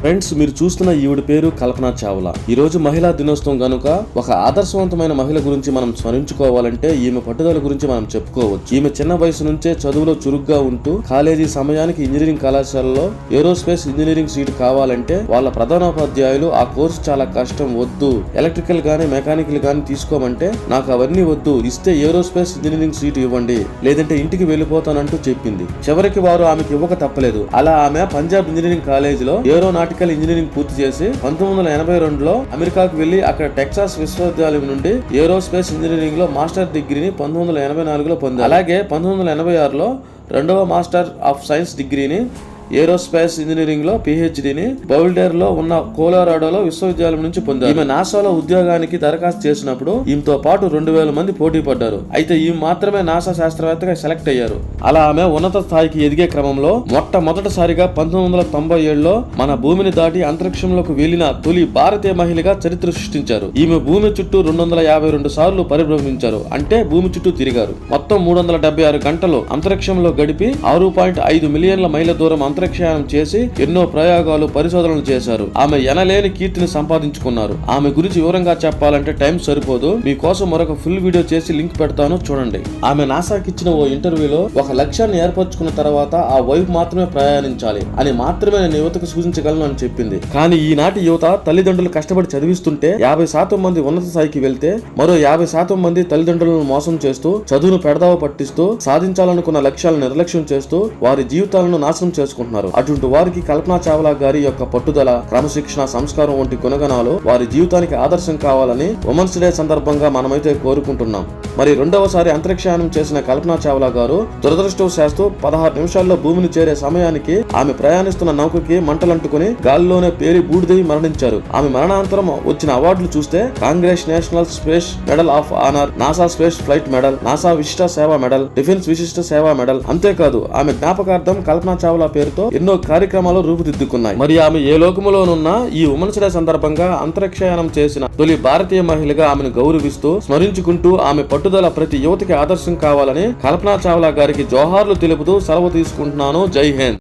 Friends మీరు చూస్తున్న ఈవిడ పేరు కల్పన చావ్లా. ఈ రోజు మహిళా దినోత్సవం గనుక ఒక ఆదర్శవంతమైన మహిళ గురించి మనం స్మరించుకోవాలంటే ఈమె పట్టుదల గురించి మనం చెప్పుకోవచ్చు. ఈమె చిన్న వయసు నుంచే చదువులో చురుగ్గా ఉంటూ కాలేజీ సమయానికి ఇంజనీరింగ్ కళాశాలలో ఏరోస్పేస్ ఇంజనీరింగ్ సీట్ కావాలంటే వాళ్ళ ప్రధానోపాధ్యాయులు ఆ కోర్సు చాలా కష్టం వద్దు. ఎలక్ట్రికల్ గానీ మెకానికల్ గానీ తీసుకోమంటే నాకు అవన్నీ వద్దు. ఇస్తే ఏరోస్పేస్ ఇంజనీరింగ్ సీట్ ఇవ్వండి. లేదంటే ఇంటికి వెళ్ళిపోతానంటూ చెప్పింది. చివరికి వారు ఆమెకి ఇవ్వక తప్పలేదు. అలా ఆమె పంజాబ్ ఇంజనీరింగ్ కాలేజీలో ఏరోనాటికల్ ఇంజనీరింగ్ పూర్తి చేసి పంతొమ్మిది వందల ఎనభై రెండులో అమెరికాకు వెళ్ళి అక్కడ టెక్సాస్ విశ్వవిద్యాలయం నుండి ఏరోస్పేస్ ఇంజనీరింగ్లో మాస్టర్ డిగ్రీని పంతొమ్మిది వందల ఎనభై నాలుగులో పొందారు. అలాగే పంతొమ్మిది వందల ఎనభై ఆరులో రెండవ మాస్టర్ ఆఫ్ సైన్స్ డిగ్రీని ఏరోస్పేస్ ఇంజనీరింగ్లో పిహెచ్డిని బౌల్డేర్లో ఉన్న కోలోరాడోలో విశ్వవిద్యాలయం నుంచి పొందారు. ఈమె నాసాలో ఉద్యోగానికి దరఖాస్తు చేసినప్పుడు ఈమెతో పాటు రెండు వేల మంది పోటీ పడ్డారు. అయితే ఈమె మాత్రమే నాసా శాస్త్రవేత్తగా సెలెక్ట్ అయ్యారు. అలా ఆమె ఉన్నత స్థాయికి ఎదిగే క్రమంలో మొట్టమొదటిసారిగా పంతొమ్మిది వందల తొంభై ఏడులో మన భూమిని దాటి అంతరిక్షంలోకి వెళ్ళిన తొలి భారతీయ మహిళగా చరిత్ర సృష్టించారు. ఈమె భూమి చుట్టూ రెండు వందల యాభై రెండు సార్లు పరిభ్రమించారు. అంటే భూమి చుట్టూ తిరిగారు. మొత్తం మూడు వందల డెబ్బై ఆరు గంటలు అంతరిక్షంలో గడిపి ఆరు పాయింట్ ఐదు మిలియన్ల మైళ్ళ దూరం అంతరిక్షయానం చేసి ఎన్నో ప్రయోగాలు పరిశోధనలు చేశారు. ఆమె ఎనలేని కీర్తిని సంపాదించుకున్నారు. ఆమె గురించి వివరంగా చెప్పాలంటే టైం సరిపోదు. మీకోసం మరొక ఫుల్ వీడియో చేసి లింక్ పెడతాను. చూడండి. ఆమె నాసాకి ఇచ్చిన ఓ ఇంటర్వ్యూలో ఒక లక్ష్యాన్ని ఏర్పరచుకున్న తర్వాత ఆ వైపు మాత్రమే ప్రయాణించాలి అని మాత్రమే నేను యువతకు సూచించగలను అని చెప్పింది. కానీ ఈనాటి యువత తల్లిదండ్రులు కష్టపడి చదివిస్తుంటే యాభై శాతం మంది ఉన్నత స్థాయికి వెళ్తే మరో యాభై శాతం మంది తల్లిదండ్రులను మోసం చేస్తూ చదువును పెడదావ పట్టిస్తూ సాధించాలనుకున్న లక్ష్యాలను నిర్లక్ష్యం చేస్తూ వారి జీవితాలను నాశనం చేసుకుంటున్నారు. అటువంటి వారికి కల్పనా చావ్లా గారి యొక్క పట్టుదల క్రమశిక్షణ సంస్కారం వంటి గుణగణాలు వారి జీవితానికి ఆదర్శం కావాలని ఉమెన్స్ డే సందర్భంగా మనమైతే కోరుకుంటున్నాం. మరి రెండవసారి అంతరిక్షయానం చేసిన కల్పనా చావ్లా గారు దురదృష్టవశాస్తు పదహారు నిమిషాల్లో భూమిని చేరే సమయానికి ఆమె ప్రయాణిస్తున్న నౌకకి మంటలంటుకుని గాలిలోనే పేరి బూడిదై మరణించారు. ఆమె మరణానంతరం వచ్చిన అవార్డులు చూస్తే Congress national space medal of honour NASA space flight medal NASA విశిష్ట సేవా మెడల్ డిఫెన్స్ విశిష్ట సేవా మెడల్ అంతేకాదు ఆమె జ్ఞాపకార్థం కల్పనా చావ్లా పేరుతో ఎన్నో కార్యక్రమాలు రూపుదిద్దుకున్నాయి. మరి ఆమె ఏ లోకములోనున్న ఈ ఉమెన్స్ డే సందర్భంగా అంతరిక్షయానం చేసిన తొలి భారతీయ మహిళగా ఆమెను గౌరవిస్తూ స్మరించుకుంటూ ఆమె పట్టుదల ప్రతి యువతికి ఆదర్శం కావాలని కల్పనా చావ్లా గారికి జోహార్లు తెలుపుతూ సెలవు తీసుకుంటున్నాను. జై హింద్.